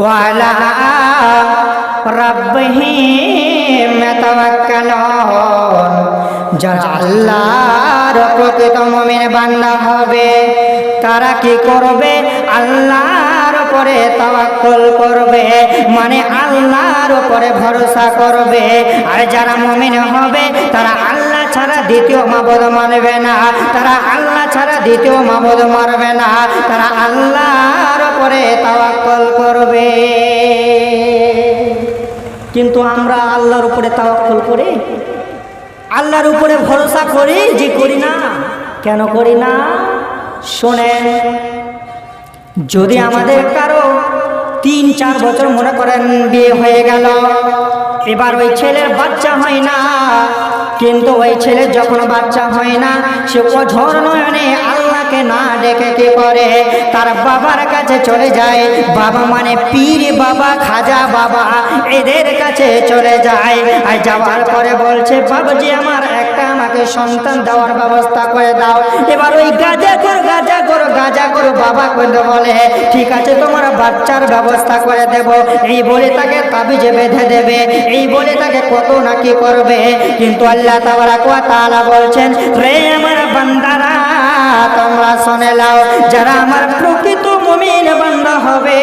وعلى ربهم يتوكلون যারা আল্লাহর প্রকৃত মমিন বান্দা হবে তারা কি করবে আল্লাহর উপরে তাওয়াক্কুল করবে মানে আল্লাহর উপরে ভরসা করবে আর যারা মমিন হবে তারা আল্লাহ ছাড়া দ্বিতীয় মাবদ মানবে না তারা আল্লাহ ছাড়া দ্বিতীয় মাবদ মানবে না তারা আল্লাহর কিন্তু আমরা আল্লাহর উপরে তাওয়াক্কুল করি। আল্লাহর উপরে ভরসা করি যে করি না, কেন করি না? শোনেন, যদি আমাদের কারও তিন, চার বছর মনে করেন বিয়ে হয়ে গেল, এবার ওই ছেলের বাচ্চা হয় না, কিন্তু ওই ছেলের যখন বাচ্চা হয় না, সে অঝর নয়নে আল্লাহকে না ডেকে কি করে? তার বাবার কাছে চলে যায়। বাবা মানে পীর, বাবা খাজা, বাবা এদের কাছে চলে যায়। আর যাওয়ার পরে বলছে, বাবাজি, আমার একটা আমাকে সন্তান দেওয়ার ব্যবস্থা করে দাও। এবার ওই গাজা কর গাজা কর গাজা কর, বাবা করে বলে, ঠিক আছে, তোমার বাচ্চার ব্যবস্থা করে দেব। এই বলে তাকে তাবিজে বেঁধে দেবে। এই বলে তাকে কত নাকি করবে। কিন্তু আল্লাহ তাবারাক ওয়া তাআলা বলছেন, রে আমার বান্দারা তোমরা শুনে লাও যারা আমার প্রকৃত মুমিন বান্দা হবে,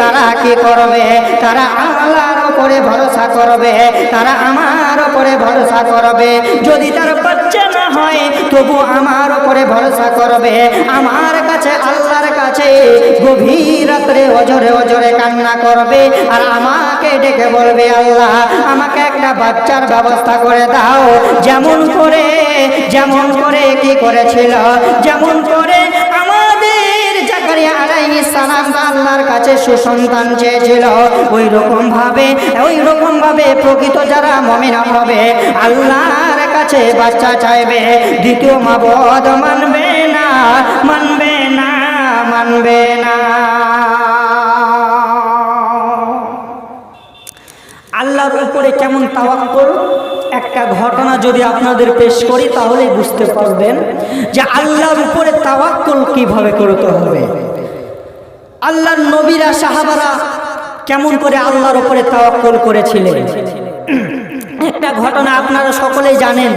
তারা কি করবে? তারা আল্লাহর উপরে ভরসা করবে, তারা আমার উপরে ভরসা করবে। যদি তার বাচ্চা না হয়, তবু আমার উপরে ভরসা করবে। আমার কাছে, আল্লাহর কাছে গভীর রাত্রে অজরে অজরে কান্না করবে, আর আমাকে ডেকে বলবে আল্লাহ, আমাকে একটা বাচ্চার ব্যবস্থা করে দাও। যেমন করে যেমন করে কি করেছিল, যেমন করে আল্লাহর কাছে সুসন্তান ভাবে ভাবে প্রকৃত যারা হবে কাছে বাচ্চা চাইবে। দ্বিতীয় মানবে না মানবে না মানবে না। উপরে কেমন তাওয়াক্কুল একটা ঘটনা যদি আপনাদের পেশ করি তাহলে বুঝতে পারবেন যে আল্লাহর উপরে তাওয়াক্কুল কীভাবে করতে হবে। আল্লাহর নবীরা, সাহাবারা কেমন করে আল্লাহর উপরে তাওয়াক্কুল করেছিলেন? একটা ঘটনা আপনারা সকলেই জানেন।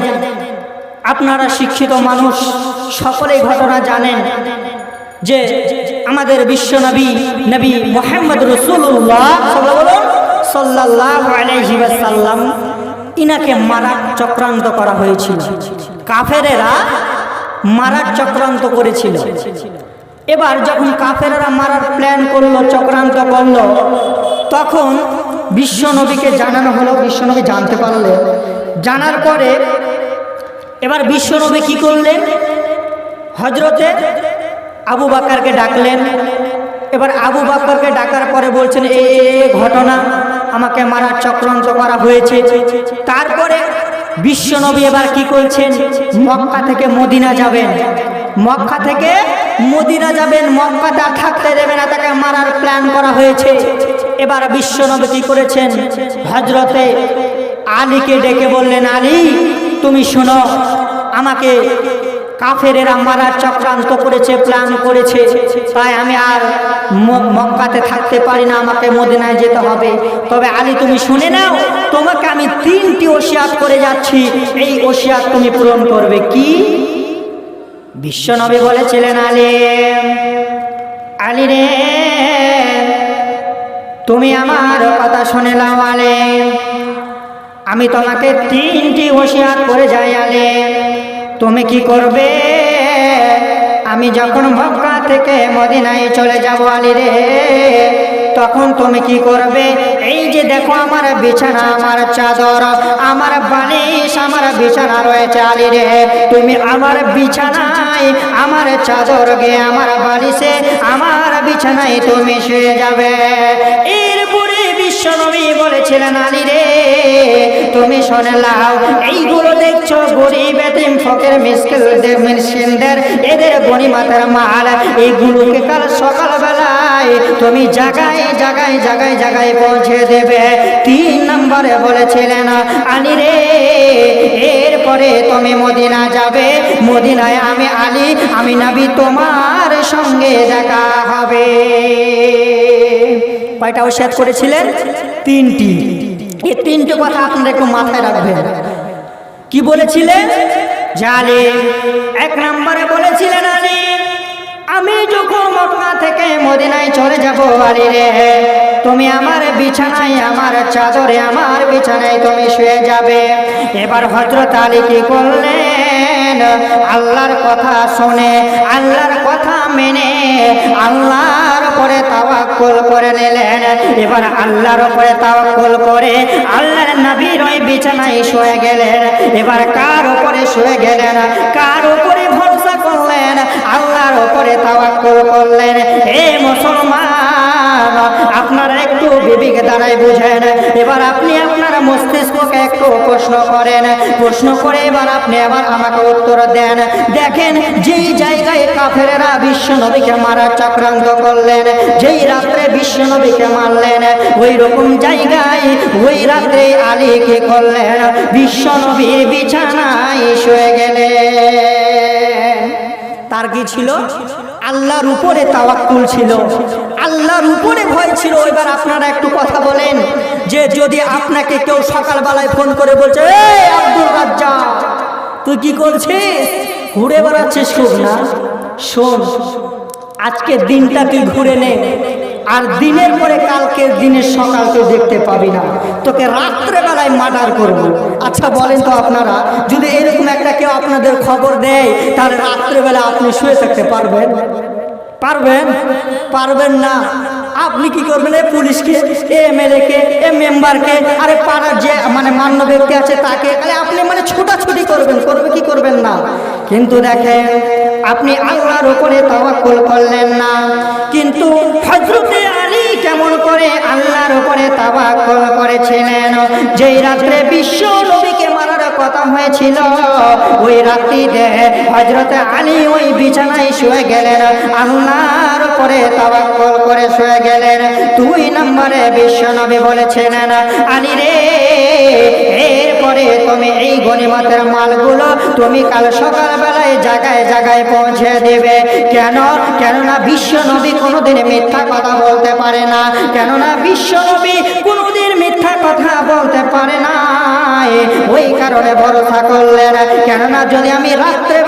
আপনারা শিক্ষিত মানুষ, সকলেই ঘটনা জানেন যে আমাদের বিশ্ব নবী নবী মোহাম্মদ রসুল্লাহ সাল্লাহ আলাইহি ওয়াসাল্লাম ইনাকে মারার চক্রান্ত করা হয়েছিল। কাফেরেরা মারার চক্রান্ত করেছিল। এবার যখন কাফেরেরা মারার প্ল্যান করল, চক্রান্ত করল, তখন বিশ্ব নবীকে জানানো হলো, বিশ্ব নবী জানতে পারলেন। জানার পরে এবার বিশ্ব নবী কি করলেন? হজরতে আবু বাক্কারকে ডাকলেন। এবার আবু বাক্কারকে ডাকার পরে বলছেন এই ঘটনা। আমাকে মারার চক্রান্ত করা হয়েছে। তারপরে বিশ্বনবী এবার কি করছেন? মক্কা থেকে মদিনা যাবেন। মক্কা থেকে মদিনা যাবেন, মক্কাতে আর থাকতে দেবে না, তাকে মারার প্ল্যান করা হয়েছে। এবার বিশ্বনবী কি করেছেন? হজরতে আলীকে ডেকে বললেন, আলী, তুমি শোনো, আমাকে কাফেরেরা মারার চক্রান্ত করেছে, প্ল্যান করেছে। তাই আমি আর মক্কাতে থাকতে পারি না, আমাকে মদিনায় যেতে হবে। তবে আলী, তুমি শুনে নাও, তোমাকে আমি তিনটি ওসিয়াত করে যাচ্ছি। এই ওসিয়াত তুমি পূরণ করবে কি? বিশ্বনবী বলেছিলেন, আলী আলী রে, তুমি আমার কথা শুনে নাও, আলে। আমি তোমাকে তিনটি ওসিয়াত করে যাই, আলে। তুমি কি করবে? আমি যখন মক্কা থেকে মদিনায় চলে যাব আলী রে, তখন তুমি কি করবে? এই যে দেখো আমার বিছানা, আমার চাদর, আমার বালিশ, আমার বিছানা রয়েছে আলী রে। তুমি আমার বিছানায়, আমার চাদর গে আমার বালিশে, আমার বিছানায় তুমি শুয়ে যাবে। এরপরে বিশ্বনবী বলেছিলেন আলী রে, তুমি শোনে লাও এইগুলো দেখছ গরিব এতিম, ফকের, মিসকিল মিসকিনদের এদের গনিমাতার মাল। এইগুলোকে কাল সকালবেলায় তুমি জায়গায় জায়গায় জায়গায় জায়গায় পৌঁছে দেবে। তিন নম্বরে বলেছিলেন আলী রে, এরপরে তুমি মদিনা যাবে। মদিনায় আমি আলী, আমি নাবি, তোমার সঙ্গে দেখা হবে। কয়টা ওসিয়াত করেছিলেন তিনটি। এই তিনটে কথা আপনারা একটু মাথায় রাখবেন। কি বলেছিলেন? জালে এক নম্বরে বলেছিলেন আলী, আমি যখন মক্কা থেকে মদিনায় চলে যাব আলী রে, তুমি আমার বিছানায়, আমার চাদরে, আমার বিছানায় তুমি শুয়ে যাবে। এবার হজরত আলী কি করলেন? আল্লাহর কথা শুনে, আল্লাহর কথা মেনে আল্লাহর উপরে তাওয়াক্কুল করে নিলেন। এবার আল্লাহর উপরে তাওয়াক্কুল করে আল্লাহর নবীর ওই বিছানায় শুয়ে গেলেন। এবার কার উপরে শুয়ে গেলেন? কার উপরে ভরসা করলেন? আল্লাহর উপরে তাওয়াক্কুল করলেন। এ মুসলমান, আপনারা একটু বিবেক দ্বারাই বুঝেন। মস্তিষ্ককে একটু প্রশ্ন করেন। প্রশ্ন করে এবার আপনি আবার আমাকে উত্তর দেন। দেখেন, যেই জায়গায় কাফেরেরা বিশ্ব নবীকে মারার চক্রান্ত করলেন, যেই রাত্রে বিশ্ব নবীকে মারলেন, ওই রকম জায়গায় ওই রাত্রে আলী কি করলেন? বিশ্ব নবীর বিছানায় শুয়ে গেলেন। তার কি ছিল? আল্লাহর উপরে তাওয়াক্কুল ছিল। আল্লাহর উপরে ভয় ছিল। এবার আপনারা একটু কথা বলেন যে যদি আপনাকে কেউ সকালবেলায় ফোন করে বলছে, এই আব্দুল রাজ্জাক, তুই কি করছিস? ঘুরে বেড়াচ্ছিস খুব না? শোন আজকে দিনটা তুই ঘুরে নে। আর দিনের পরে কালকের দিনের সকাল তুই দেখতে পাবি না। তোকে রাত্রেবেলায় মার্ডার করব। আচ্ছা বলেন তো আপনারা, যদি এরকম একটা কেউ আপনাদের খবর দেয়, তাহলে রাত্রেবেলা আপনি শুয়ে থাকতে পারবেন? পারবেন? পারবেন না। আপনি কি করবেন? এ পুলিশকে এ এমএলএ কে এ মেম্বারকে, আরে পাড়ার যে মানে মান্য ব্যক্তি আছে তাকে, আরে আপনি মানে ছোটাছুটি করবেন, করবে কি করবেন না? কিন্তু দেখেন, আপনি আল্লাহর উপরে তাওয়াক্কুল করলেন না। কিন্তু হযরতে আলী কেমন করে আল্লাহর উপরে তাওয়াক্কুল করেছিলেন? যেই রাত্রে বিশ্ব মারার কথা হয়েছিল। ওই রাত্রিতে হযরতে আলী ওই বিছানায় শুয়ে গেলেন। আল্লাহর উপরে তাওয়াক্কুল করে শুয়ে গেলেন। দুই নম্বরে বিশ্ব নবী বলেছিলেন, আলী রে, এরপরে তুমি এই গনিমতের মালগুলো তুমি কাল সকালবেলায় জায়গায় জায়গায় পৌঁছে দেবে। কেন? কেননা বিশ্ব নবী কোনোদিন মিথ্যা কথা বলতে পারে না। কেননা বিশ্ব নবী কোনোদিন মিথ্যা কথা বলতে পারে না। ওই কারণে ভরসা করলেন কেননা যদি আমি রাত্রে